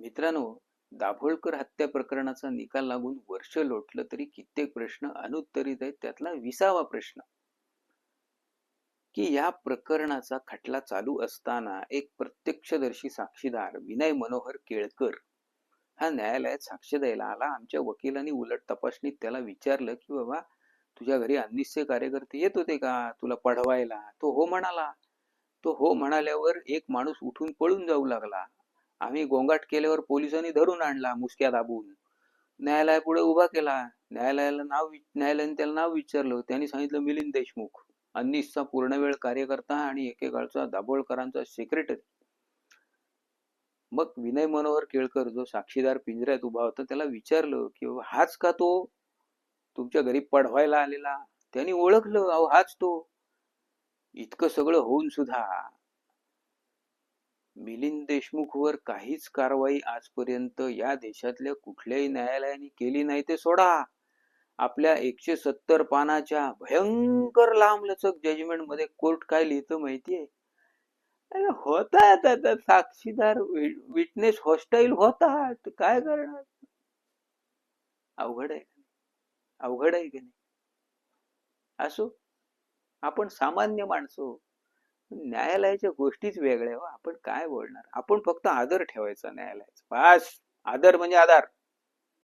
मित्रांनो दाभोळकर हत्या प्रकरणाचा निकाल लागून वर्ष लोटलं तरी कित्येक प्रश्न अनुत्तरित आहेत. त्यातला विसावा प्रश्न की या प्रकरणाचा खटला चालू असताना एक प्रत्यक्षदर्शी साक्षीदार विनय मनोहर केळकर हा न्यायालयात साक्ष द्यायला आला. आमच्या वकिलांनी उलट तपासणीत त्याला विचारलं की बाबा तुझ्या घरी अनिश्चय कार्यकर्ते येत होते का? तुला पढवायला? तो हो म्हणाला. तो हो म्हणाल्यावर एक माणूस उठून पळून जाऊ लागला. आम्ही गोंगाट केल्यावर पोलिसांनी धरून आणला मुसक्या दाबून. न्यायालयापुढे उभा केला. न्यायालयाला नाव न्यायालयाने त्याला नाव विचारलं. त्यांनी सांगितलं मिलिंद देशमुख. अन्निसचा पूर्णवेळ कार्यकर्ता आणि एकेकाळचा दाभोळकरांचा सेक्रेटरी मग विनय मनोहर केळकर जो साक्षीदार पिंजऱ्यात उभा होता त्याला विचारलं की हाच का तो? तुमच्या घरी पढवायला आलेला. त्यांनी ओळखलं. अहो हाच तो. इतकं सगळं होऊन सुद्धा मिलिंद देशमुखवर काहीच कारवाई आजपर्यंत या देशातल्या कुठल्याही न्यायालयाने केली नाही ते सोडा. आपल्या एकशे सत्तर पानाच्या भयंकर लांबलचक जजमेंटमध्ये कोर्ट काय लिहितं माहितीये? अरे होता आता साक्षीदार विटनेस हॉस्टाईल होता काय करणार? अवघड आहे. अवघड आहे की नाही? असो. आपण सामान्य माणसो न्यायालयाच्या गोष्टीच वेगळ्या हो. आपण काय बोलणार? आपण फक्त आदर ठेवायचा न्यायालयाचा. बस! आदर म्हणजे आधार.